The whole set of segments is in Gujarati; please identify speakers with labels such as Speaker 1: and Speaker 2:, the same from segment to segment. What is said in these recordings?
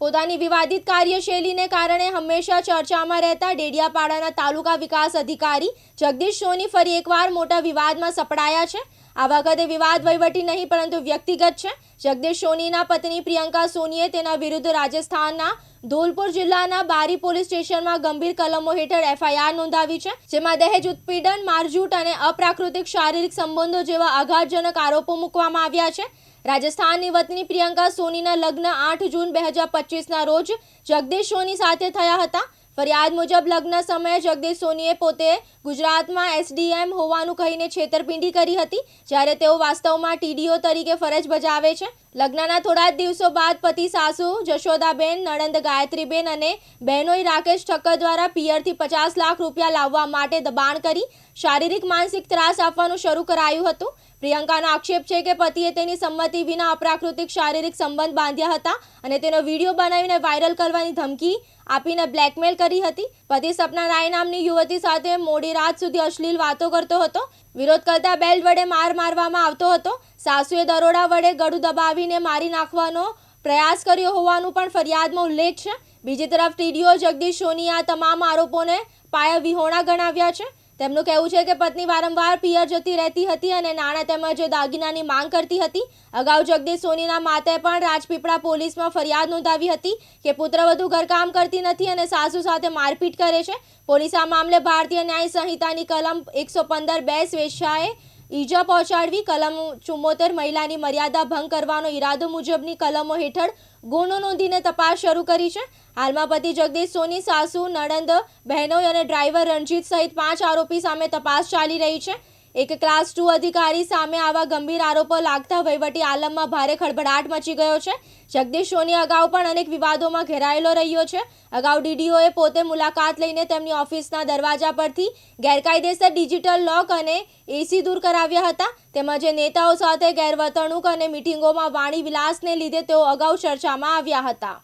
Speaker 1: પોતાની વિવાદિત કાર્યશૈલીને કારણે હંમેશા ચર્ચામાં રહેતા ડેડિયાપાડાના તાલુકા વિકાસ અધિકારી જગદીશ સોની ફરી એકવાર મોટા વિવાદમાં સપડાયા છે. આ વખતે વિવાદ વહીવટી નહીં, પરંતુ વ્યક્તિગત છે. જગદીશ સોનીના પત્ની પ્રિયંકા સોનીએ તેના વિરુદ્ધ રાજસ્થાનના ધોલપુર જિલ્લાના બારી પોલીસ સ્ટેશનમાં ગંભીર કલમો હેઠળ એફઆઈઆર નોંધાવી છે, જેમાં દહેજ ઉત્પીડન, મારઝૂટ અને અપ્રાકૃતિક શારીરિક સંબંધો જેવા આઘાતજનક આરોપો મૂકવામાં આવ્યા છે. રાજસ્થાનની વતની પ્રિયંકા સોનીના લગ્ન આઠ જૂન બે હજાર પચીસના રોજ જગદીશ સોની સાથે થયા હતા. ફરિયાદ મુજબ લગ્ન સમયે જગદીશ સોનીએ પોતે ગુજરાતમાં એસડીએમ હોવાનું કહીને છેતરપિંડી કરી હતી, જ્યારે તેઓ વાસ્તવમાં ટીડીઓ તરીકે ફરજ બજાવે છે. લગ્નના થોડા જ દિવસો બાદ પતિ સાસુ, જશોદાબેન, નણંદ ગાયત્રીબેન અને બહેનોઈ રાકેશ ઠક્કર દ્વારા પિયરથી પચાસ લાખ રૂપિયા લાવવા માટે દબાણ કરી શારીરિક માનસિક ત્રાસ આપવાનું શરૂ કરાયું હતું. પ્રિયંકાનો આક્ષેપ છે કે પતિએ તેની સંમતિ વિના અપ્રાકૃતિક શારીરિક સંબંધ બાંધ્યા હતા અને તેનો વીડિયો બનાવીને વાયરલ કરવાની ધમકી આપીને બ્લેકમેલ કરી હતી. પતિ સપના રાય નામની યુવતી સાથે મોડી રાત સુધી અશ્લીલ વાતો કરતો હતો. વિરોધ કરતા બેલ્ટ વડે માર મારવામાં આવતો હતો. સાસુએ દરોડા વડે ગળું દબાવીને મારી નાખવાનો પ્રયાસ કર્યો હોવાનું પણ ફરિયાદમાં ઉલ્લેખ છે. બીજી તરફ ટીડીઓ જગદીશ સોની આ તમામ આરોપોને પાયા વિહોણા ગણાવ્યા છે. તેમનું કહેવું છે કે પત્ની વારંવાર પિયર જતી રહેતી હતી અને નાણાં તેમજ દાગીનાની માંગ કરતી હતી. અગાઉ જગદીશ સોનીના માતાએ પણ રાજપીપળા પોલીસમાં ફરિયાદ નોંધાવી હતી કે પુત્રવધુ ઘરકામ કરતી નથી અને સાસુ સાથે મારપીટ કરે છે. પોલીસ આ મામલે ભારતીય ન્યાય સંહિતાની કલમ એકસો પંદર બે સ્વેચ્છાએ ઈજા પહોંચાડવી, કલમ ચુમ્મોતેર મહિલાની મર્યાદા ભંગ કરવાનો ઈરાદો મુજબની કલમો હેઠળ ગુનો નોંધીને તપાસ શરૂ કરી છે. હાલમાં પતિ જગદીશ સોની, સાસુ, નણંદ બહેનોઈ અને ડ્રાઈવર રણજીત સહિત પાંચ આરોપી સામે તપાસ ચાલી રહી છે. એક ક્લાસ ટુ અધિકારી સામે આવા ગંભીર આરોપો લાગતા વહીવટી આલમમાં ભારે ખળભળાટ મચી ગયો છે. જગદીશ સોની અગાઉ પણ અનેક વિવાદોમાં ઘેરાયેલો રહ્યો છે. અગાઉ ડીડીઓએ પોતે મુલાકાત લઈને તેમની ઓફિસના દરવાજા પરથી ગેરકાયદેસર ડિજિટલ લોક અને એસી દૂર કરાવ્યા હતા. તેમજ નેતાઓ સાથે ગેરવર્તણૂક અને મિટિંગોમાં વાણી વિલાસને લીધે તેઓ અગાઉ ચર્ચામાં આવ્યા હતા.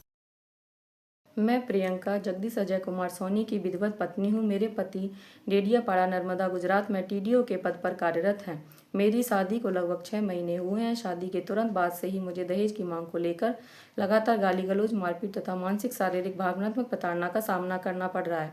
Speaker 2: मैं प्रियंका, जगदीश अजय कुमार सोनी की विधिवत पत्नी हूँ। मेरे पति डेडियापाड़ा, नर्मदा, गुजरात में टीडीओ के पद पर कार्यरत हैं। मेरी शादी को लगभग छः महीने हुए हैं। शादी के तुरंत बाद से ही मुझे दहेज की मांग को लेकर लगातार गाली गलौज मारपीट तथा मानसिक, शारीरिक, भावनात्मक प्रताड़ना का सामना करना पड़ रहा है।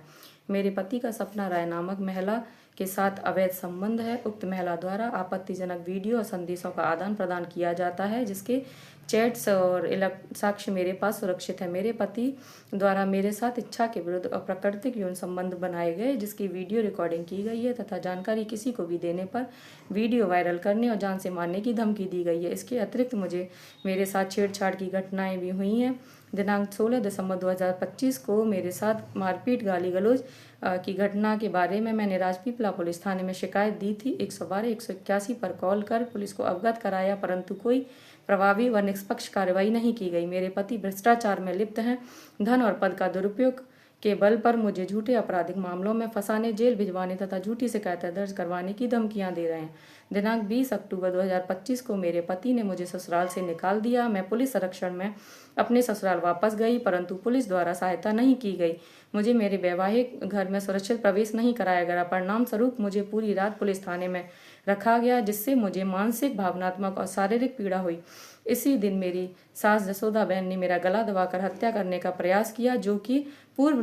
Speaker 2: मेरे पति का सपना राय नामक महिला के साथ अवैध संबंध है। उक्त महिला द्वारा आपत्तिजनक वीडियो और संदेशों का आदान प्रदान किया जाता है, जिसके चैट्स और साक्ष्य मेरे पास सुरक्षित है। मेरे पति द्वारा मेरे साथ इच्छा के विरुद्ध अप्राकृतिक यौन संबंध बनाए गए, जिसकी वीडियो रिकॉर्डिंग की गई है तथा जानकारी किसी को भी देने पर वीडियो वायरल करने और जान से मारने की धमकी दी गई है। इसके अतिरिक्त मुझे मेरे साथ छेड़छाड़ की घटनाएँ भी हुई हैं। दिनांक 16 दिसंबर 2025 को मेरे साथ मारपीट गाली गलौज की घटना के बारे में मैंने राजपीपला पुलिस थाने में शिकायत दी थी। एक सौ बारह, एक सौ इक्यासी पर कॉल कर पुलिस को अवगत कराया, परंतु कोई प्रभावी व निष्पक्ष कार्रवाई नहीं की गई। मेरे पति भ्रष्टाचार में लिप्त हैं। धन और पद का दुरुपयोग के बल पर मुझे झूठे आपराधिक मामलों में फंसाने, जेल भिजवाने तथा झूठी शिकायतें दर्ज करवाने की धमकियाँ दे रहे हैं। दिनांक 20 अक्टूबर 2025 को मेरे पति ने मुझे ससुराल से निकाल दिया। मैं पुलिस संरक्षण में अपने ससुराल वापस गई, परंतु पुलिस द्वारा सहायता नहीं की गई। मुझे मेरे वैवाहिक घर में सुरक्षित प्रवेश नहीं कराया गया। परिणाम स्वरूप मुझे पूरी रात पुलिस थाने में रखा गया, जिससे मुझे मानसिक, भावनात्मक और शारीरिक पीड़ा हुई। इसी दिन मेरी सास जसोदा बहन ने मेरा गला दबाकर हत्या करने का प्रयास किया, जो कि पूर्व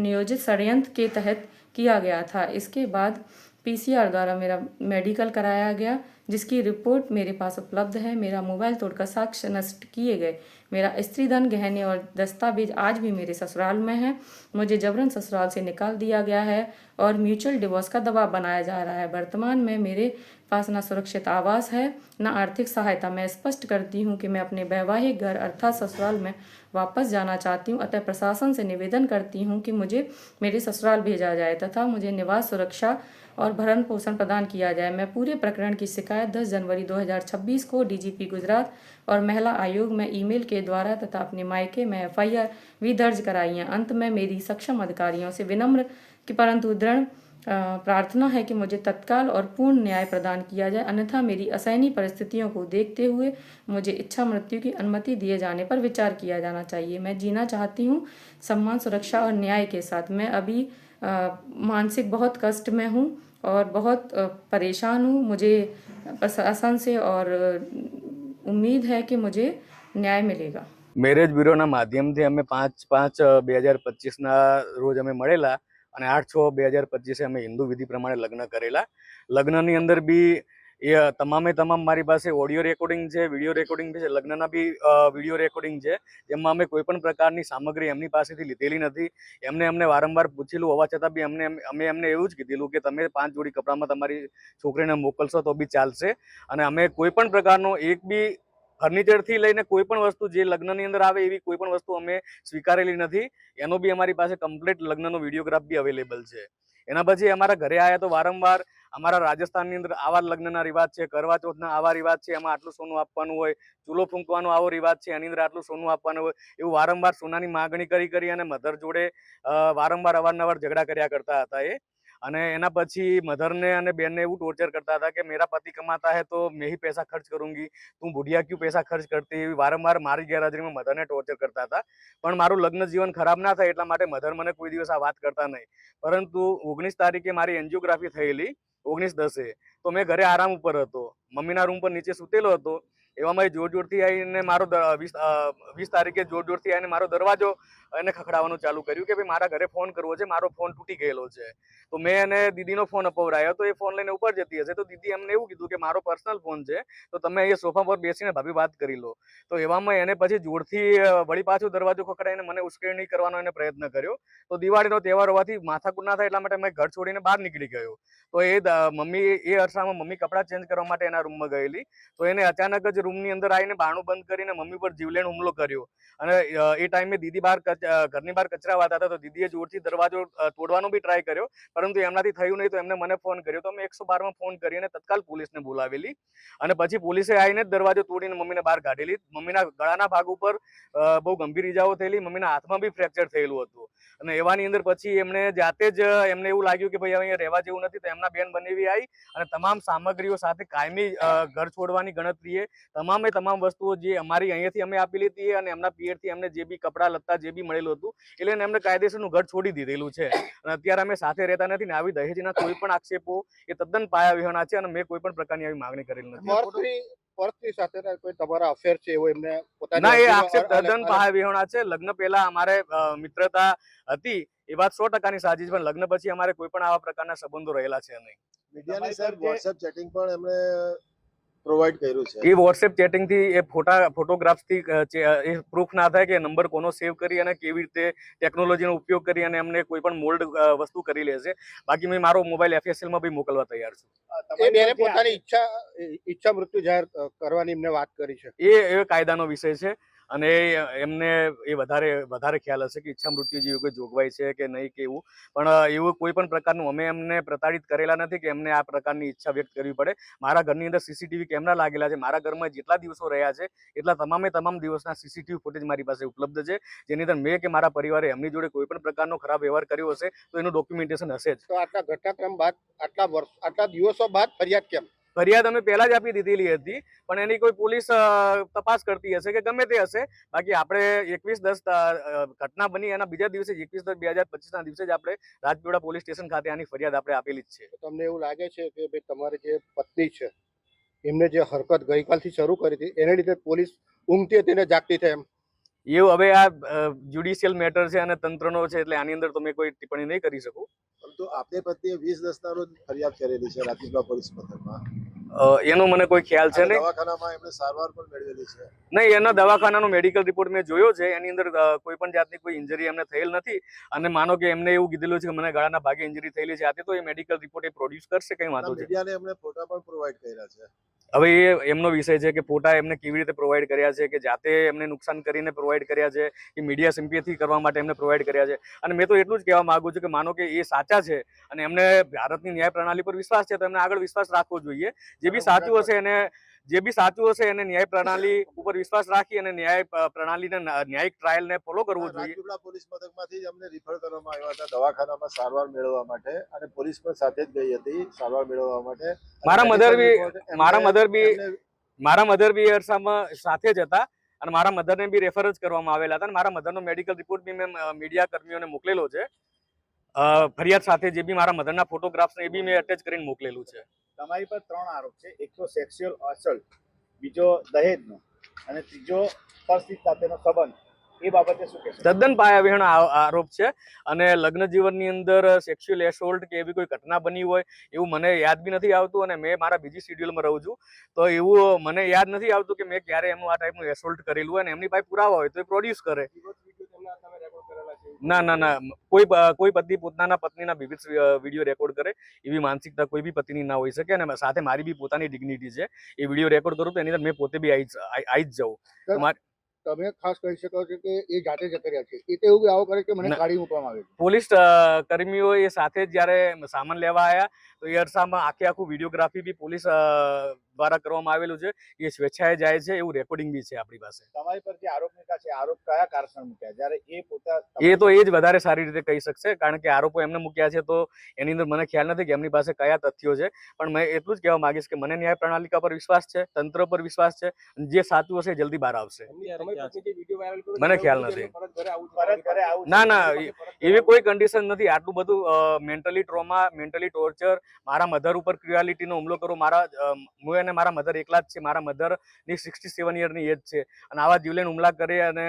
Speaker 2: नियोजित षडयंत्र के तहत किया गया था। इसके बाद पीसीआर द्वारा मेरा मेडिकल कराया गया, जिसकी रिपोर्ट मेरे पास उपलब्ध है। मेरा मोबाइल तोड़कर साक्ष्य नष्ट किए गए। मेरा स्त्री धन गहने और दस्तावेज़ आज भी मेरे ससुराल में है। मुझे जबरन ससुराल से निकाल दिया गया है और म्यूचुअल डिवोर्स का दबाव बनाया जा रहा है। वर्तमान में मेरे पास न सुरक्षित आवास है, न आर्थिक सहायता। मैं स्पष्ट करती हूँ कि मैं अपने वैवाहिक घर अर्थात ससुराल में वापस जाना चाहती हूँ, अतः प्रशासन से निवेदन करती हूँ कि मुझे मेरे ससुराल भेजा जाए तथा मुझे निवास, सुरक्षा और भरण पोषण प्रदान किया जाए। मैं पूरे प्रकरण की शिकायत 10 जनवरी 2026 को डीजीपी गुजरात और महिला आयोग में ईमेल के द्वारा तथा अपने मायके में एफआईआर भी दर्ज कराई है। अंत में मेरी सक्षम अधिकारियों से विनम्र कि परंतु दृढ़ प्रार्थना है कि मुझे तत्काल और पूर्ण न्याय प्रदान किया जाए। अन्यथा मेरी असहनीय परिस्थितियों को देखते हुए मुझे इच्छा मृत्यु की अनुमति दिए जाने पर विचार किया जाना चाहिए। मैं जीना चाहती हूँ सम्मान, सुरक्षा और न्याय के साथ। मैं अभी मानसिक बहुत कष्ट में हूँ और बहुत परेशान हूँ। मुझे प्रशासन से और उम्मीद है कि मुझे ન્યાય મિલેગા.
Speaker 3: મેરેજ બ્યુરોના માધ્યમથી અમે પાંચ પાંચ બે હજાર પચીસના રોજ અમે મળેલા અને આઠ છ બે હજાર પચીસે અમે હિન્દુ વિધિ પ્રમાણે લગ્ન કરેલા. લગ્નની અંદર બી એ તમામે તમામ મારી પાસે ઓડિયો રેકોર્ડિંગ છે, વીડિયો રેકોર્ડિંગ છે, લગ્નના બી વીડિયો રેકોર્ડિંગ છે, જેમાં અમે કોઈ પણ પ્રકારની સામગ્રી એમની પાસેથી લીધેલી નથી. એમને અમને વારંવાર પૂછેલું, હોવા છતાં બી અમને અમે એમને એવું જ કીધેલું કે તમે પાંચ જોડી કપડામાં તમારી છોકરીને મોકલશો તો બી ચાલશે. અને અમે કોઈ પણ પ્રકારનો એક બી ફર્નિચરથી લઈને કોઈ પણ વસ્તુ જે લગ્નની અંદર આવે એવી કોઈ પણ વસ્તુ અમે સ્વીકારેલી નથી. એનો બી અમારી પાસે કમ્પ્લીટ લગ્નનો વિડીયોગ્રાફ બી અવેલેબલ છે. એના પછી અમારા ઘરે આવ્યા તો વારંવાર અમારા રાજસ્થાનની અંદર આવા લગ્નના રિવાજ છે, કરવા ચોથના આવા રિવાજ છે, એમાં આટલું સોનું આપવાનું હોય, ચૂલો ફૂંકવાનો આવો રિવાજ છે, એની અંદર આટલું સોનું આપવાનું હોય, એવું વારંવાર સોનાની માગણી કરી કરી અને મધર જોડે વારંવાર અવારનવાર ઝઘડા કર્યા કરતા હતા એ. અને એના પછી મધરને અને બેનને એવું ટોર્ચર કરતા હતા કે મેરા પતિ કમાતા હે તો મેં ही પૈસા ખર્ચ કરુંગી. તું ભુડિયા ક્યુ પૈસા ખર્ચ કરતી એવી વારંવાર મારી ગેરહાજરીમાં મધરને ટોર્ચર કરતા હતા. પણ મારું લગ્ન જીવન ખરાબ ના થાય એટલા માટે મધર મને કોઈ દિવસ આ વાત કરતા નહીં. પરંતુ ઓગણીસ તારીખે મારી એન્જિયોગ્રાફી થયેલી, ઓગણીસ દસે. તો મેં ઘરે આરામ ઉપર હતો. મમ્મીના રૂમ પર નીચે સૂતેલો હતો. એવામાં મારી જોર જોરથી આવીને મારો વીસ તારીખે જોર જોરથી આવીને મારો દરવાજો એને ખખડાવવાનું ચાલુ કર્યું કે ભાઈ મારા ઘરે ફોન કરવો છે, મારો ફોન તૂટી ગયેલો છે. તો મેં એને દીદીનો ફોન અપવરાયો તો એ ફોન લઈને ઉપર જતી હશે. તો દીદી એમને એવું કીધું કે મારો પર્સનલ ફોન છે, તો તમે અહીંયા સોફા પર બેસીને ભાભી વાત કરી લો. તો એવામાં એને પછી જોરથી વળી પાછો દરવાજો ખખડાવીને મને ઉશ્કેરણી કરવાનો એને પ્રયત્ન કર્યો. તો દિવાળીનો તહેવાર હોવાથી માથાકૂટ ના થાય એટલા માટે મેં ઘર છોડીને બહાર નીકળી ગયો. તો એ મમ્મી એ અરસામાં મમ્મી કપડાં ચેન્જ કરવા માટે એના રૂમમાં ગયેલી. તો એને અચાનક જ રૂમની અંદર આવીને બાણું બંધ કરીને મમ્મી પર જીવલેણ હુમલો કર્યો. અને એ ટાઈમે દીદી બહાર ઘરની બહાર કચરા વાતા હતા, તો દીદીએ જોરથી દરવાજો તોડવાનો બી ટ્રાય કર્યો. પરંતુ એમનાથી થયું નહીં, તો એમને મને ફોન કર્યો. તો મેં એકસો બારમાં ફોન કરીને તત્કાલ પોલીસને બોલાવેલી. અને પછી પોલીસે આવીને દરવાજો તોડીને મમ્મીને બહાર કાઢેલી. મમ્મીના ગળાના ભાગ ઉપર બહુ ગંભીર ઈજાઓ થયેલી. મમ્મીના હાથમાં બી ફ્રેક્ચર થયેલું હતું. અને એવાની અંદર પછી એમને જાતે જ, એમને એવું લાગ્યું કે ભાઈ અહીંયા રહેવા જેવું નથી, તો એમના બેન બનેવી આવી અને તમામ સામગ્રીઓ સાથે કાયમી ઘર છોડવાની ગણતરીએ તમામે તમામ વસ્તુઓ જે અમારી અહીંયાથી અમે આપેલી હતી અને એમના પિયરથી અમને જે બી કપડાં લત્તા જે બી મળેલું હતું એટલે એને એમને કાયદેસરનું ઘર છોડી દીધેલું છે. અને અત્યારે અમે સાથે રહેતા નથી ને આવી દહેજના કોઈ પણ આક્ષેપો એ તદ્દન પાયા વિહોણા છે અને મેં કોઈ પણ પ્રકારની આવી માંગણી કરેલી નથી.
Speaker 4: સાથે કોઈ તમારા અફેર છે એવો એમને
Speaker 3: ના એ આક્ષેપ
Speaker 4: અ- અ-
Speaker 3: તદ્દન પાયા વિહોણા છે. લગ્ન પહેલા અમારે મિત્રતા હતી એ વાત સો ટકાની સાચી છે પણ લગ્ન પછી અમારે કોઈ પણ આવા પ્રકારના સંબંધો રહેલા છે નહીં.
Speaker 5: મીડિયાને
Speaker 4: પાસે-
Speaker 5: વોટ્સએપ ચેટિંગ પણ એમણે પ્રોવાઈડ કર્યું છે.
Speaker 3: એ વોટ્સએપ ચેટિંગથી એ ફોટા ફોટોગ્રાફ્સથી અ, ચે- અ, એ પ્રૂફ ના થાય કે નંબર કોનો સેવ કરી અને કેવી રીતે ટેકનોલોજીનો ઉપયોગ કરી અને એમને કોઈ પણ મોલ્ડ વસ્તુ કરી લેશે બાકી મેં મારો મોબાઈલ એફએસએલમાં બી મોકલવા તૈયાર છું.
Speaker 4: એ બેને પોતાની ઈચ્છા ઈચ્છા મૃત્યુ જાહેર કરવાની એમને વાત કરી છે.
Speaker 3: એ એ કાયદાનો વિષય છે. અને એમને એ વધારે વધારે ખ્યાલ હશે કે ઈચ્છા મૃત્યુ જેવી કોઈ જોગવાઈ છે કે નહીં કે એવું. પણ એવું કોઈ પણ પ્રકારનું અમે એમને પ્રતાડિત કરેલા નથી કે એમને આ પ્રકારની ઈચ્છા વ્યક્ત કરવી પડે. મારા ઘરની અંદર સીસીટીવી કેમેરા લાગેલા છે. મારા ઘરમાં જેટલા દિવસો રહ્યા છે, એટલા તમામે તમામ દિવસના સીસીટીવી ફૂટેજ મારી પાસે ઉપલબ્ધ છે. જેની અંદર મેં કે મારા પરિવારે એમની જોડે કોઈ પણ પ્રકારનો ખરાબ વ્યવહાર કર્યો હશે, તો એનું ડોક્યુમેન્ટેશન હશે જ.
Speaker 4: તો આટલા ઘટનાક્રમ બાદ, આટલા વર્ષ, આટલા દિવસો બાદ ફરિયાદ કેમ?
Speaker 3: ફરિયાદ અમે પહેલા જ આપી દીધેલી હતી, પણ એની કોઈ પોલીસ તપાસ કરતી હશે કે ગમે તે હશે. બાકી આપણે એકવીસ દસ ઘટના બની, એના બીજા દિવસે એકવીસ દસ બે હજાર પચીસના દિવસે જ આપણે રાજપીપળા પોલીસ સ્ટેશન ખાતે આની ફરિયાદ આપણે આપેલી જ છે.
Speaker 4: તમને એવું લાગે છે કે ભાઈ તમારી જે પત્ની છે, એમને જે હરકત ગઈકાલથી શરૂ કરી હતી, એને લીધે પોલીસ ઊંઘતી હતી ને જાગતી થઈ એમ?
Speaker 3: એવું હવે આ જ્યુડિશિયલ મેટર છે અને તંત્રનો છે એટલે આની અંદર તો મેં કોઈ ટિપ્પણી નહીં કરી શકું.
Speaker 5: પરંતુ આપની પત્નીએ વીસ દસના રોજ ફરિયાદ કરેલી છે રાજપીપળા પોલીસ મથકમાં
Speaker 3: એનો મને કોઈ ખ્યાલ છે નહીં.
Speaker 5: દવાખાનામાં એમણે સારવાર પણ મેળવેલી છે.
Speaker 3: નહીં એના દવાખાનાનો મેડિકલ રિપોર્ટ મેં જોયો છે. એની અંદર કોઈ પણ જાતની કોઈ ઇન્જરી એમને થયેલ નથી. અને માનો કે એમને એવું કીધેલું છે કે મને ગળાના ભાગે ઇન્જરી થયેલી છે. આથી તો એ મેડિકલ રિપોર્ટ એ પ્રોડ્યુસ કરશે કઈ વાંધો છે
Speaker 5: મીડિયાને એમણે ફોટા પણ પ્રોવાઈડ કર્યા છે.
Speaker 3: હવે એ એમનો વિષય છે કે ફોટા એમને કેવી રીતે પ્રોવાઈડ કર્યા છે કે જાતે એમને નુકસાન કરીને પ્રોવાઈડ કર્યા છે કે મીડિયા સિમ્પેથી કરવા માટે એમને પ્રોવાઈડ કર્યા છે. અને મેં તો એટલું જ કહેવા માંગુ છું કે માનો કે એ સાચા છે અને એમને ભારતની ન્યાય પ્રણાલી પર વિશ્વાસ છે તો એમને આગળ વિશ્વાસ રાખવો જોઈએ. જે બી સાચું હશે એને જે બી સાચું હશે એને ન્યાય પ્રણાલી ઉપર વિશ્વાસ રાખી અને ન્યાય પ્રણાલી પ્રણાલીને ન- ન્યાયિક ટ્રાયલને ફોલો કરવો જોઈએ.
Speaker 5: પોલીસ મથકમાંથી જ અમને રિફર કરવામાં આવ્યા હતા દવાખાનામાં સારવાર મેળવવા માટે અને પોલીસ પણ સાથે જ ગઈ હતી સારવાર મેળવવા માટે.
Speaker 3: મારા
Speaker 5: મધર
Speaker 3: બી- મારા મધર બી મારા મધર બી અરસામાં સાથે જ હતા અને મારા મધરને બી રેફર જ કરવામાં આવેલા હતા અને મારા મધરનો મેડિકલ રિપોર્ટ બી મેં મીડિયા કર્મીઓને મોકલેલો છે. ફરિયાદ સાથે જે બી મારા મધરના ફોટોગ્રાફ્સ એ બી મેં અટેચ કરીને મોકલેલું છે.
Speaker 6: તમારી પર ત્રણ આરોપ છે. એક તો સેક્સ્યુઅલ અસલ્ટ બીજો દહેજનો અને ત્રીજો પરસ્થિત સાથેનો સંબંધ. એ બાબતે શું કહેશો?
Speaker 3: તદ્દન પાયાવિહીણ આરોપ છે અને લગ્ન જીવનની અંદર સેક્સ્યુઅલ એસોલ્ટ કે એવી કોઈ ઘટના બની હોય એવું મને યાદ બી નથી આવતું અને મેં મારા બીજી શિડ્યુલમાં રહું છું. તો એવું મને યાદ નથી આવતું કે મેં ક્યારે એમનું આ ટાઈપનું એસોલ્ટ કરેલું હોય અને એમની પાસે પુરાવા હોય તો એ પ્રોડ્યુસ કરે. ના ના ના. કોઈ કોઈ પતિ પોતાના પત્નીના વિવિધ વીડિયો રેકોર્ડ કરે એવી માનસિકતા કોઈ બી પતિની ના હોઈ શકે અને સાથે મારી બી પોતાની ડિગ્નિટી છે. એ વીડિયો રેકોર્ડ કરું તો એની અંદર મેં પોતે બી આવી જ જાઉં.
Speaker 4: તમે ખાસ કહી શકો છો કે એ જાતે જ કર્યા છે. એ તો એવું આવો કરે કે મને. કાઢી મૂકવામાં આવે
Speaker 3: પોલીસ કર્મીઓ એ સાથે જયારે જ્યારે સામાન લેવા આવ્યા તો એ અરસામાં આખે આખું વિડીયોગ્રાફી બી પોલીસ દ્વારા કરવામાં આવેલું છે. એ સ્વેચ્છાએ જાય છે એવું રેકોર્ડિંગ બી છે આપણી પાસે.
Speaker 6: તમારી પર જે આરોપ મૂક્યા છે આરોપ કયા કારણસર મૂક્યા? જ્યારે એ પોતા
Speaker 3: એ તો એ જ વધારે સારી રીતે કહી શકશે કારણ કે આરોપો એમને મૂક્યા છે તો એની અંદર મને ખ્યાલ નથી કે એમની પાસે કયા તથ્યો છે. પણ મેં એટલું જ કહેવા માંગીશ કે મને ન્યાય પ્રણાલિકા પર વિશ્વાસ છે તંત્ર પર વિશ્વાસ છે જે સાચું હશે જલ્દી બહાર આવશે. મને ખ્યાલ નથી.
Speaker 6: પરત ઘરે આવું
Speaker 3: ના, ના, એવી કોઈ કન્ડિશન નથી. આટલું બધું મેન્ટલી ટ્રોમા મેન્ટલી ટોર્ચર મારા મધર ઉપર ક્રિયાલિટીનો હુમલો કરો મારા હું અને મારા મધર એકલા જ છે મારા મધરની સિક્સટી સેવન યરની એજ છે. અને આવા જીવલેણ હુમલા કરે અને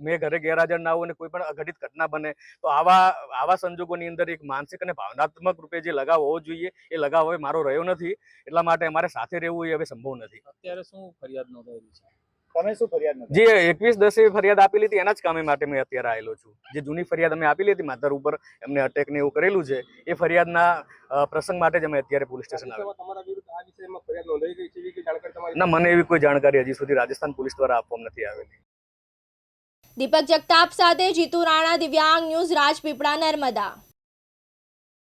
Speaker 3: મેં ઘરે ગેરહાજર ના હોઉં અને કોઈ પણ અઘટિત ઘટના બને તો આવા આવા સંજોગોની અંદર એક માનસિક અને ભાવનાત્મક રૂપે જે લગાવ હોવો જોઈએ એ લગાવ હવે મારો રહ્યો નથી. એટલા માટે અમારે સાથે રહેવું એ હવે સંભવ નથી.
Speaker 7: અત્યારે શું ફરિયાદ નોંધાયેલી છે?
Speaker 6: તમે શું ફરિયાદ
Speaker 3: જે એકવીસ દસે ફરિયાદ આપેલી હતી એના જ કામે માટે મેં અત્યારે આવેલો છું. જે જૂની ફરિયાદ અમે આપેલી હતી માતર ઉપર એમને અટેક ને એવું કરેલું છે એ ફરિયાદના પ્રસંગ માટે જ અમે અત્યારે પોલીસ સ્ટેશન આવ્યા. ના મને એવી કોઈ જાણકારી હજી સુધી રાજસ્થાન પોલીસ દ્વારા આપવામાં નથી આવેલી.
Speaker 1: દીપક જગતાપ સાથે જીતુ રાણા દિવ્યાંગ ન્યૂઝ રાજપીપળા નર્મદા.